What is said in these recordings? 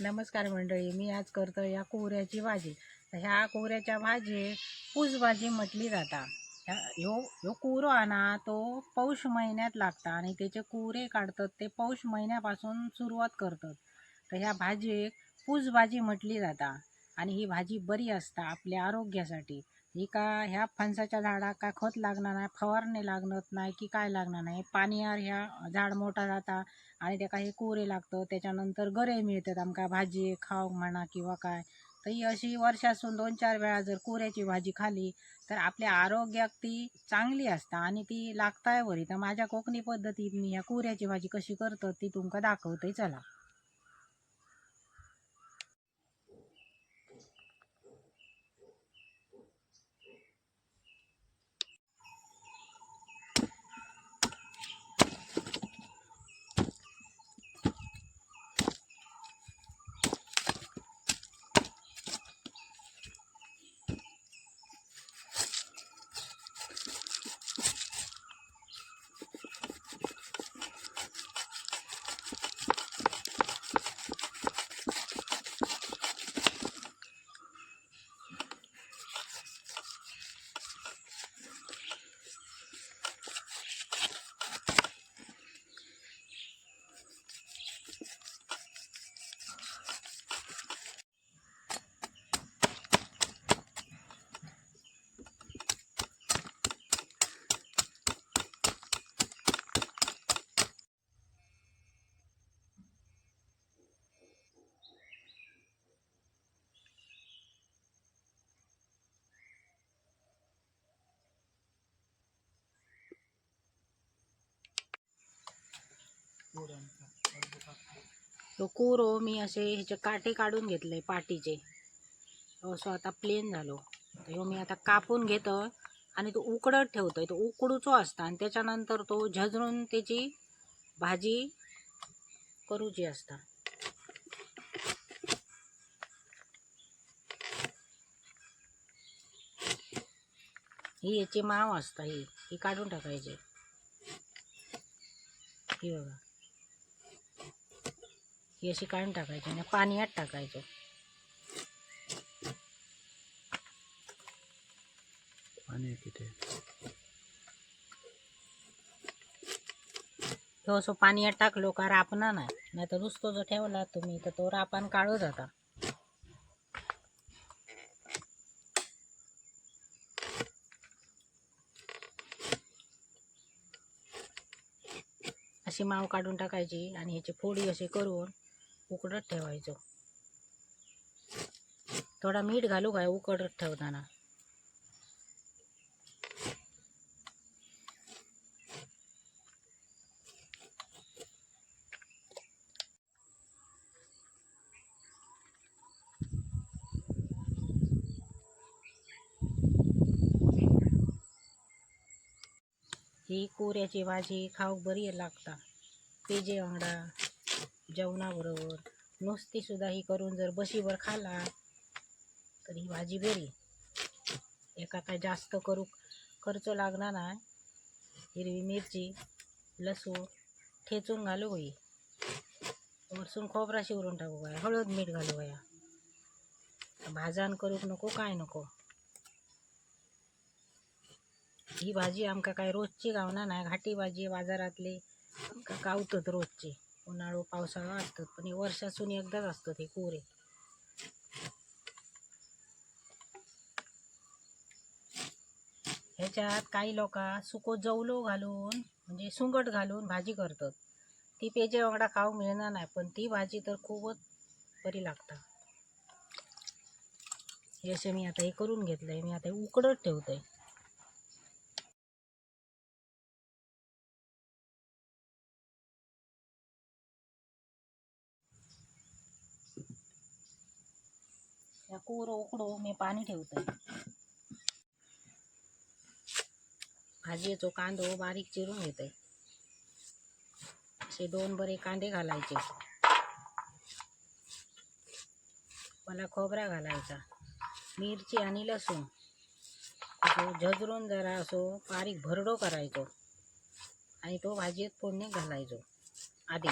नमस्कार मंडळी मी आज करतो या कोहऱ्याची भाजी. ह्या कोहऱ्याच्या भाजी पूस भाजी म्हटली जाता. ह्यो ह्यो कुरो आना ना तो पौष महिन्यात लागता आणि त्याचे कुरे काढतात ते पौष महिन्यापासून सुरुवात करतात. तर ह्या भाजीक पूस भाजी म्हटली जाता आणि ही भाजी बरी असता आपल्या आरोग्यासाठी. ही का ह्या फणसाच्या झाडाक काय खत लागणार नाही फवारणी लागणार नाही की काय लागणार नाही. पाण्यावर ह्या झाड मोठा जाता आणि त्याका हे कोरे लागतं त्याच्यानंतर गरे मिळतात. आमका भाजी खाऊक म्हणा किंवा काय. तर ही अशी वर्षासून दोन चार वेळा जर कोऱ्याची भाजी खाली तर आपल्या आरोग्याक ती चांगली असता आणि ती लागताय बरी तर माझ्या कोकणी पद्धतीत मी ह्या कोऱ्याची भाजी कशी करतो ती तुमका दाखवते चला. तो कोरो मी असे ह्याचे काटे काढून घेतले पाटीचे. असं आता प्लेन झालो. तर ह्यो मी आता कापून घेतो आणि तो उकडत ठेवतोय. तो उकडूचो असता आणि त्याच्यानंतर तो झजरून त्याची भाजी करूची असता. ही याची माव असता ही. ही काढून टाकायची. ही बघा. ही अशी काढून टाकायची आणि पाण्यात टाकायचं. पाणी किती तो असं पाण्यात टाकलो का रापना नाही. नाही तर नुसतं जर ठेवला तुम्ही तर तो रापान काढू जाता. अशी माव काढून टाकायची आणि ह्याची फोडी अशी करून उकडत ठेवायचं. थोडा मीठ घालू काय उकडत ठेवताना? ही कोऱ्याची भाजी खाऊक बरी लागता. पेजे वांगडा जेवणाबरोबर. नुसतीसुद्धा ही करून जर बशीवर खाला तर ही भाजी बरी. एका काय जास्त करू खर्च लागणार नाही. हिरवी मिरची लसूण ठेचून घालू होई वरसून खोबरा शिवरून टाकू काय हळद मीठ घालू वया भाजान करूक नको काय नको. ही भाजी आमका काय रोजची गावना नाही. घाटी भाजी बाजारातली. आमका गावतात रोजची. उन्हाळो पावसाळा असतात पण हे वर्षासून एकदाच असतात हे कोरे. ह्याच्यात काही लोक सुको जवलो घालून म्हणजे सुंगट घालून भाजी करतात. ती पेजे वांगडा खाऊ मिळणार नाही पण ती भाजी तर खूपच बरी लागता हे असे मी आता हे करून घेतलंय मी आता हे उकडत आहे या कोर उकडो मी पाणी ठेवतोय. भाजीचो कांदो बारीक चिरून घेतोय. असे दोन बरे कांदे घालायचे. मला खोबरा घालायचा मिरची आणि लसूण. झजरून जरा असो बारीक भरडो करायचो. आणि तो भाजीत फोडणी घालायचो. आधी.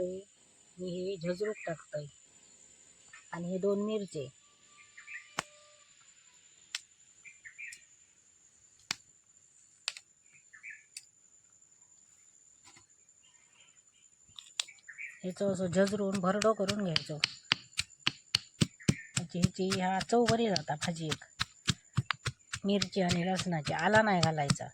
सात मी हे झजरूक टाकतोय. आणि हे दोन मिरचे. ह्याचं असं झजरून भरडो करून घ्यायचो. ह्याची ह्या चव बरी जाता भाजी एक. मिरची आणि लसणाची आला नाही घालायचा.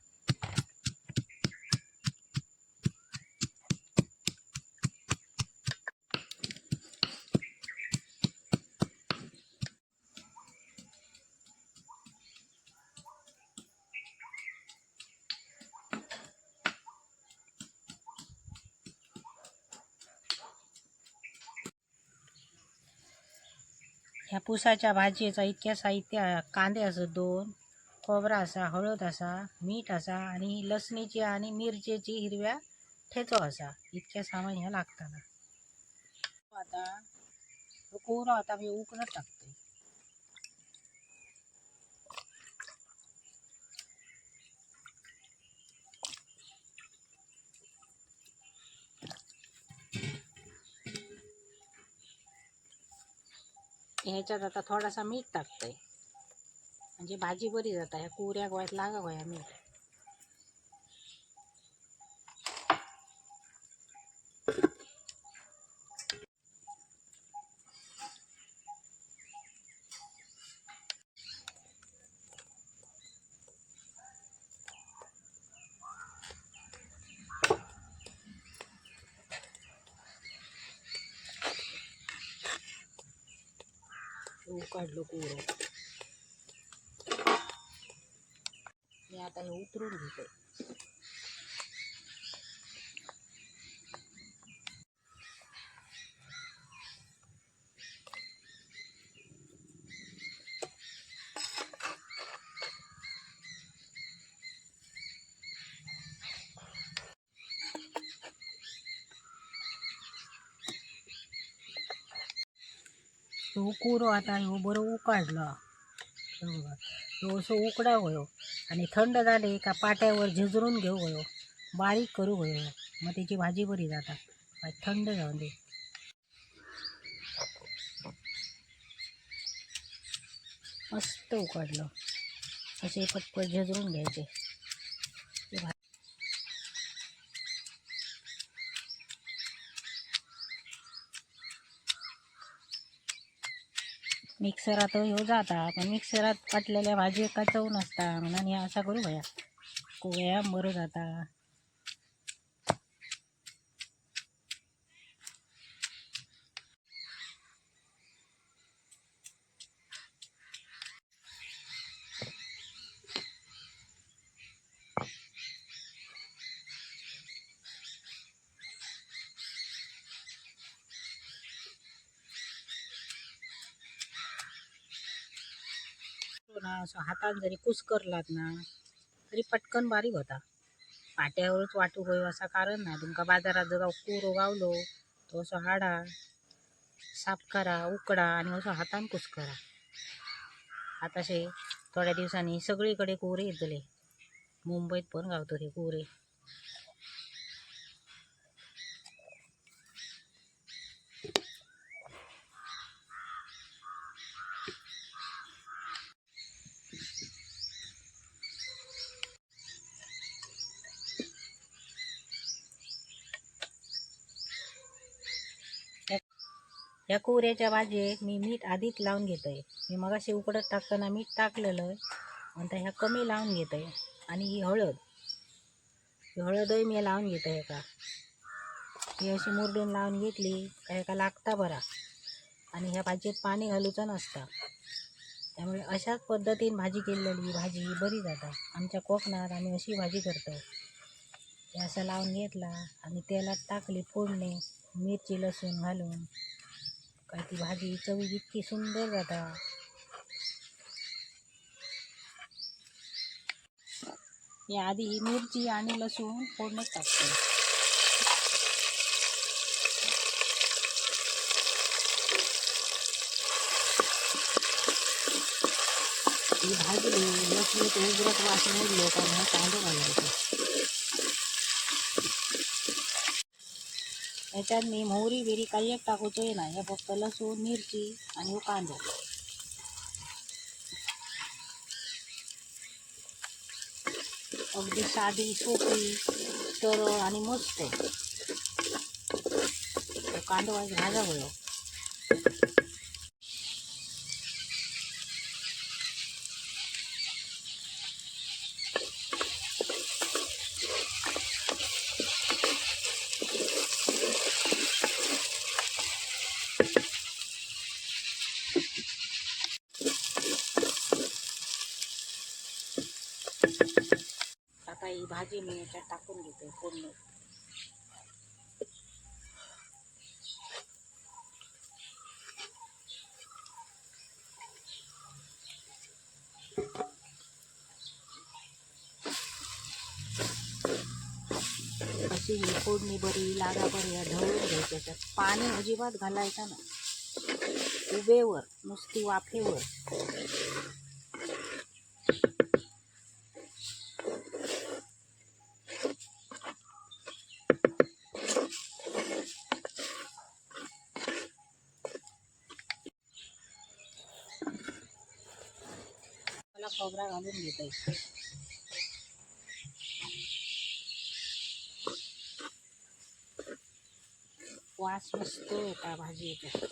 ह्या पुसाच्या भाजयेचा इतक्या साहित्य कांदे असं दोन खोबरा असा हळद असा मीठ असा आणि लसणीची आणि मिरचीची हिरव्या ठेचो असा. इतक्या सामान ह्या लागताना. आता कोरा आता मी उकडत टाकते. ह्याच्यात आता थोडासा मीठ टाकतंय. म्हणजे भाजी बरी जाता ह्या कुऱ्या गोळ्यात लागा गोया मीठ. काढलो कोर. मी आता हे उतरून घेते. तो कुरो आता ह्यो बरो उकाडला. ह्यो असो उकडा होयो. आणि थंड झाले का पाट्यावर झिजरून घेऊ होयो. बारीक करू व्हयो मग त्याची भाजी बरी जाता थंड जाऊन दे. मस्त उकाडलं. असे पटपट झिजरून घ्यायचे ते भा- मिक्सरात ह्यो जाता. पण मिक्सरात काटलेल्या भाजी का चव नसता. म्हणून हे असा करू भया. कोया बरं जाता. ना असं हातान जरी कुसकरलात ना तरी पटकन बारीक होता. पाट्यावरच वाटू होय असा कारण ना तुमका बाजारात जर कोरो गावलो तो असं हाडा साफ करा उकडा आणि असं हातान कुस्करा आताशे थोड्या दिवसांनी सगळीकडे कोरे येतले. मुंबईत पण गावतो ते कोरे. या कोऱ्याच्या भाजीत मी मीठ आधीच लावून घेतोय. मी मगाशी उकडत टाकताना मीठ टाकलेलं आहे आणि ह्या कमी लावून घेतोय. आणि ही हळद. ही हळदही मी लावून घेतोय का ही अशी मुरडून लावून घेतली का एका लागता बरा. आणि ह्या भाजीत पाणी घालूचं नसतं. त्यामुळे अशाच पद्धतीने भाजी केलेली भाजी ही बरी जाता. आमच्या कोकणात आम्ही अशी भाजी करतो. हे असं लावून घेतला आणि तेलात टाकली फोडणी मिरची लसूण घालून. काय ती भाजी चवी इतकी सुंदर जाता या आधी ही मिरची आणि लसूण फोडणीत टाकते. ही भाजी लसूण ते उग्रत लोकांना निघलो कारण ह्याच्यात मी मोहरी बिरी काही एक टाकूचंय नाही हे फक्त लसूण मिरची आणि ह्यो अगदी साधी सोपी सरळ आणि मस्त कांदो आज भाजा होयो काही भाजी मी याच्यात टाकून घेते पूर्ण अशी ही फोडणी बरी लागा बरी ढवळून घ्यायची त्याच्यात पाणी अजिबात घालायचं ना उभेवर नुसती वाफेवर मला खोबरा घालून घेता. वास मस्त येता भाजीचा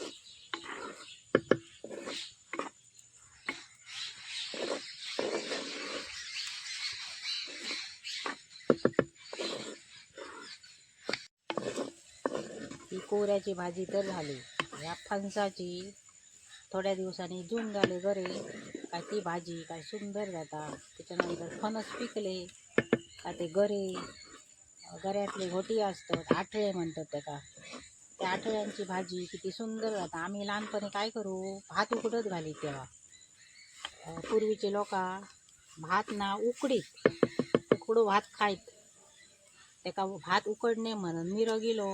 ही कोऱ्याची भाजी तर झाली. या फणसाची थोड्या दिवसांनी जून झाले गरे काय ती भाजी काय सुंदर जाता त्याच्यानंतर फणस पिकले का ते गरे. गऱ्यातले घोटी असतात आठळे म्हणतात त्याका त्या आठळ्यांची भाजी किती सुंदर जाता आम्ही लहानपणी काय करू भात उकडत घाली तेव्हा. पूर्वीचे लोक भात ना उकडीत उकडो भात खायत. त्याका भात उकडणे म्हणून मिरं गेलो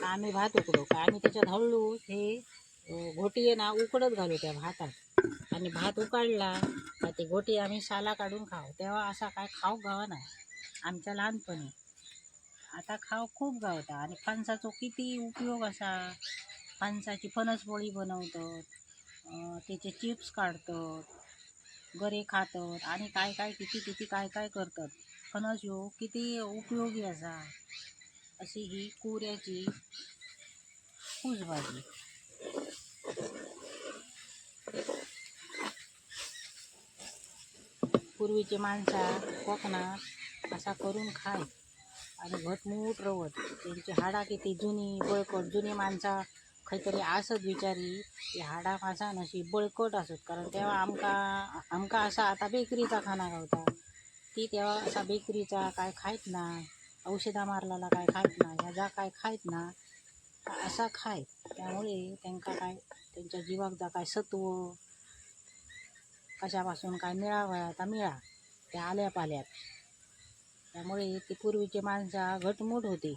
का आम्ही भात उकडू? का आम्ही त्याच्यात हळू हे घोटीये घोटी ना उकडत घालू त्या भातात. आणि भात उकाडला का ते गोटी आम्ही साला काढून खाऊ. तेव्हा असा काय खाऊ गावा नाही. आमच्या लहानपणी. आता खाऊ खूप गावता. आणि फणसाचो किती उपयोग असा. फणसाची फणसपोळी बनवतात. त्याचे चिप्स काढतात. गरे खातात. आणि काय काय किती किती काय काय करतात. फणस ह्यो किती उपयोगी असा. अशी ही कुऱ्याची पूज भाजी पूर्वीची माणसा कोकणात असा करून खाय. आणि घटमूट रवत. त्यांची हाडा किती जुनी बळकट. जुनी माणसा खंयतरी आसत विचारी की हाडा मासा नशी बळकट असत. कारण तेव्हा आमका आमका असा आता बेकरीचा खाना गावता. ती तेव्हा असा बेकरीचा काय खायत ना औषधा मारलेला काय खायत ना ह्याचा काय खायत ना असा खाय. त्यामुळे त्यांका काय त्यांच्या जीवाक जा काय सत्व कशापासून काय मिळावं आता मिळा. त्या आल्या पाल्यात. त्यामुळे ती पूर्वीची माणसा घटमूट होती.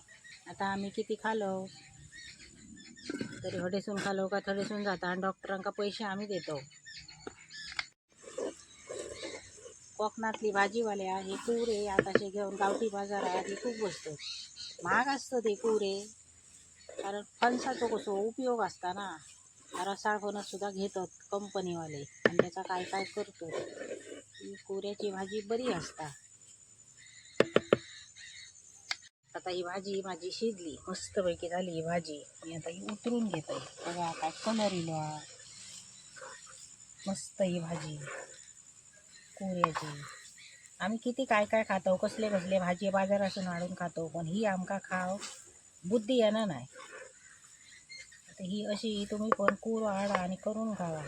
आता आम्ही किती खालो? तरी हडेसून खालो का थडेसून जाता आणि डॉक्टरांका पैसे आम्ही देतो. कोकणातली भाजीवाल्या आहे कुरे आताचे घेऊन गावठी बाजारात हे खूप बसतात महाग असतं ते कुरे. कारण फणसाचो कसो उपयोग असता ना. रसाळ फणस सुद्धा घेतात कंपनीवाले. आणि त्याचा काय काय करतो? कोऱ्याची भाजी बरी असता. आता ही भाजी माझी शिजली. मस्तपैकी झाली ही भाजी. मी आता ही उतरून घेते. बघा काय कलर इलो मस्त ही भाजी. कुऱ्याची. आम्ही किती काय काय खातो कसले कसले भाजी बाजारातून आणून खातो पण ही आमका खाव बुद्धी येणार नाही. तर ही अशी तुम्ही पण कूर आडा आणि करून खावा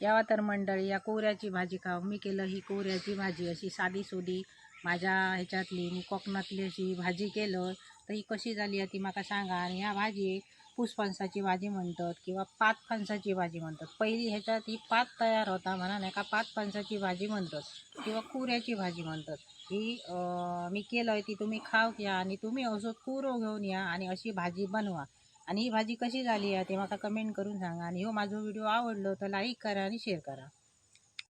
यावा तर मंडळी या कोऱ्याची भाजी खाव. मी केलं ही कोऱ्याची भाजी. अशी साधी सोधी माझ्या ह्याच्यातली मी कोकणातली अशी भाजी केलं. तर ही कशी झाली आहे ती म्हाका सांगा. आणि ह्या भाजी पुसफणसाची भाजी म्हणतात किंवा पात फणसाची भाजी म्हणतात. पहिली ह्याच्यात ही पात तयार होता म्हणा नाही का? पात फणसाची भाजी म्हणतात किंवा कुऱ्याची भाजी म्हणतात. ही मी केलं आहे ती तुम्ही खाव घ्या आणि तुम्ही असो कुरो घेऊन या आणि अशी भाजी बनवा. आणि ही भाजी कशी झाली आहे ते मला कमेंट करून सांगा. आणि हो माझा व्हिडिओ आवडलो तर लाईक करा आणि शेअर करा.